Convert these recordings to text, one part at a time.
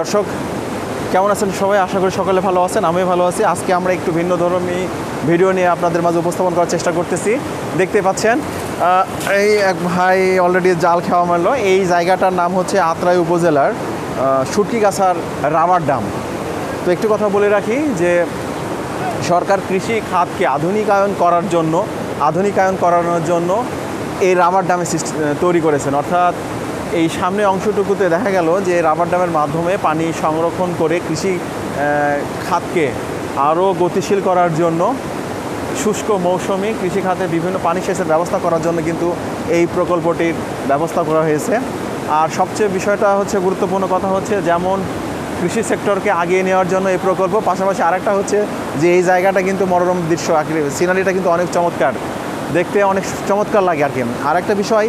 দর্শক, কেমন আছেন সবাই? আশা করি সকলে ভালো আছেন আমি ভালো আছি। আজকে আমরা একটু ভিন্ন ধর্মী ভিডিও নিয়ে আপনাদের মাঝে উপস্থাপন করার চেষ্টা করতেছি। দেখতে পাচ্ছেন এই এক ভাই অলরেডি জাল খাওয়া মারলো। এই জায়গাটার নাম হচ্ছে আত্রাই উপজেলার সুটকিগাছার রাবার ডাম। তো একটু কথা বলে রাখি যে, সরকার কৃষি খাতকে আধুনিকায়ন করার জন্য, আধুনিকায়ন করানোর জন্য এই রাবার ডামে তৈরি করেছেন। অর্থাৎ এই সামনে অংশটুকুতে দেখা গেল যে রাবার ডামের মাধ্যমে পানি সংরক্ষণ করে কৃষি খাতকে আরও গতিশীল করার জন্য শুষ্ক মৌসুমি কৃষি খাতে বিভিন্ন পানি সেচের ব্যবস্থা করার জন্য কিন্তু এই প্রকল্পটির ব্যবস্থা করা হয়েছে। আর সবচেয়ে বিষয়টা হচ্ছে গুরুত্বপূর্ণ কথা হচ্ছে যেমন কৃষি সেক্টরকে আগিয়ে নেওয়ার জন্য এই প্রকল্প, পাশাপাশি আরেকটা হচ্ছে যে এই জায়গাটা কিন্তু মনোরম দৃশ্য সিনারিটা কিন্তু অনেক চমৎকার। দেখতে অনেক চমৎকার লাগে আর কি। আরেকটা বিষয়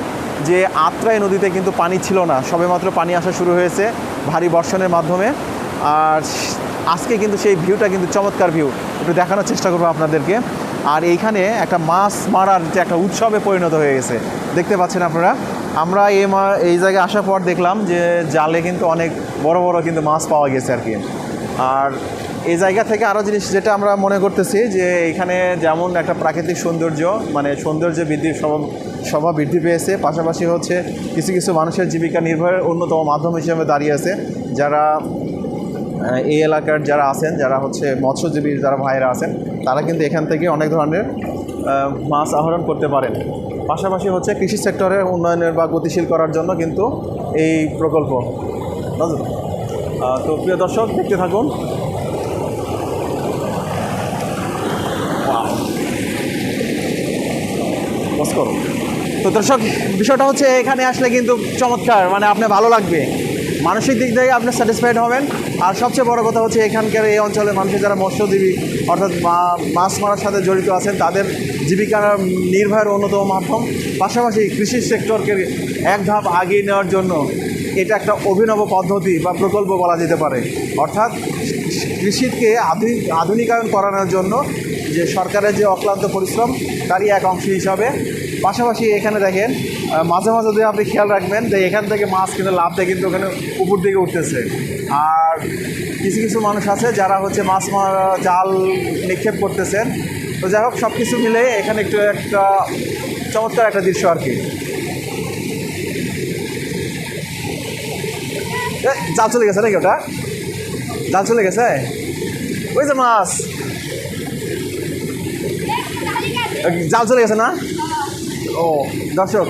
যে আত্রাই নদীতে কিন্তু পানি ছিল না। সবেমাত্র পানি আসা শুরু হয়েছে ভারী বর্ষণের মাধ্যমে। আর আজকে কিন্তু সেই ভিউটা কিন্তু চমৎকার ভিউ। একটু দেখানোর চেষ্টা করব আপনাদেরকে। আর এইখানে একটা মাছ মারার যে একটা উৎসবে পরিণত হয়ে গেছে। দেখতে পাচ্ছেন আপনারা? আমরা এই মা, এই জায়গায় আসার পর দেখলাম যে জালে কিন্তু অনেক বড় বড় কিন্তু মাছ পাওয়া গেছে আর কি। আর এই জায়গা থেকে আরও জিনিস যেটা আমরা মনে করতেছি যে এখানে যেমন একটা প্রাকৃতিক সৌন্দর্য মানে সৌন্দর্য বৃদ্ধি স্বভাব স্বভাব বৃদ্ধি পেয়েছে। পাশাপাশি হচ্ছে কিছু কিছু মানুষের জীবিকা নির্ভরের অন্যতম মাধ্যম হিসেবে দাঁড়িয়ে আছে। যারা এই এলাকার যারা আছেন, যারা হচ্ছে মৎস্যজীবী যারা ভাইরা আছেন, তারা কিন্তু এখান থেকে অনেক ধরনের মাছ আহরণ করতে পারেন। পাশাপাশি হচ্ছে কৃষি সেক্টরের উন্নয়নের বা গতিশীল করার জন্য কিন্তু এই প্রকল্প? তো প্রিয় দর্শক, দেখতে থাকুন। Pause করো। তো দর্শক, বিষয়টা হচ্ছে এখানে আসলে কিন্তু চমৎকার মানে আপনি ভালো লাগবে। মানসিক দিক থেকে আপনি স্যাটিসফাইড হবেন। আর সবচেয়ে বড় কথা হচ্ছে এখানকার এই অঞ্চলের মানুষের যারা মৎস্যজীবী, অর্থাৎ মাছ মারার সাথে জড়িত আছেন, তাদের জীবিকার নির্বাহের অন্যতম মাধ্যম। পাশাপাশি কৃষি সেক্টরকে এক ধাপ আগিয়ে নেওয়ার জন্য এটা একটা অভিনব পদ্ধতি বা প্রকল্প বলা যেতে পারে। অর্থাৎ কৃষিকে আধুনিক, আধুনিকায়ন করানোর জন্য যে সরকারের যে অক্লান্ত পরিশ্রম, তারই এক অংশ হিসাবে। পাশাপাশি এখানে দেখেন মাঝে মাঝে যদি আপনি খেয়াল রাখবেন, যে এখান থেকে মাছ কিন্তু লাভটা কিন্তু ওখানে উপর দিকে উঠতেছে। আর কিছু কিছু মানুষ আছে যারা হচ্ছে মাছ মারা, জাল নিক্ষেপ করতেছেন। তো যাই হোক সব কিছু মিলে এখানে একটু একটা চমৎকার একটা দৃশ্য আর কি। জাল চলে গেছে নাকি ওটা? জাল চলে গেছে? ওই যে মাছ। জাল চলে গেছে না? ও, দর্শক,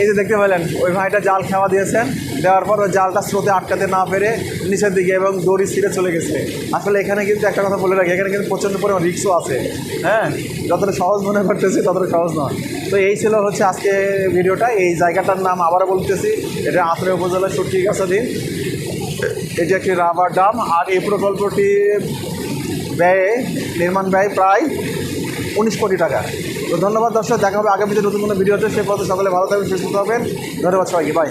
এই যে দেখতে পেলেন, ওই ভাইটা জাল খাওয়া দিয়েছেন, দেওয়ার পর ওই জালটা স্রোতে আটকাতে না পেরে নিচের দিকে এবং দড়ি ছিঁড়ে চলে গেছে। আসলে এখানে কিন্তু একটা কথা বলে রাখি, এখানে কিন্তু প্রচণ্ড পরিমাণ রিক্সও আছে হ্যাঁ? যতটা সহজ মনে করতেছি, ততটা সহজ নয়। তো এই ছিল হচ্ছে আজকে ভিডিওটা, এই জায়গাটার নাম আবারও বলতেছি, এটা আত্রে উপজেলার সত্যি দিন। এটি একটি রাবার ডাম আর এই প্রকল্পটি ব্যয়ে, নির্মাণ ব্যয় প্রায় উনিশ কোটি টাকা। তো ধন্যবাদ দর্শক, দেখা হবে আগামীতে নতুন কোনো ভিডিওতে। সে পথে সকলে ভালো থাকবেন, সুস্থ হবেন ধন্যবাদ সবাইকে বাই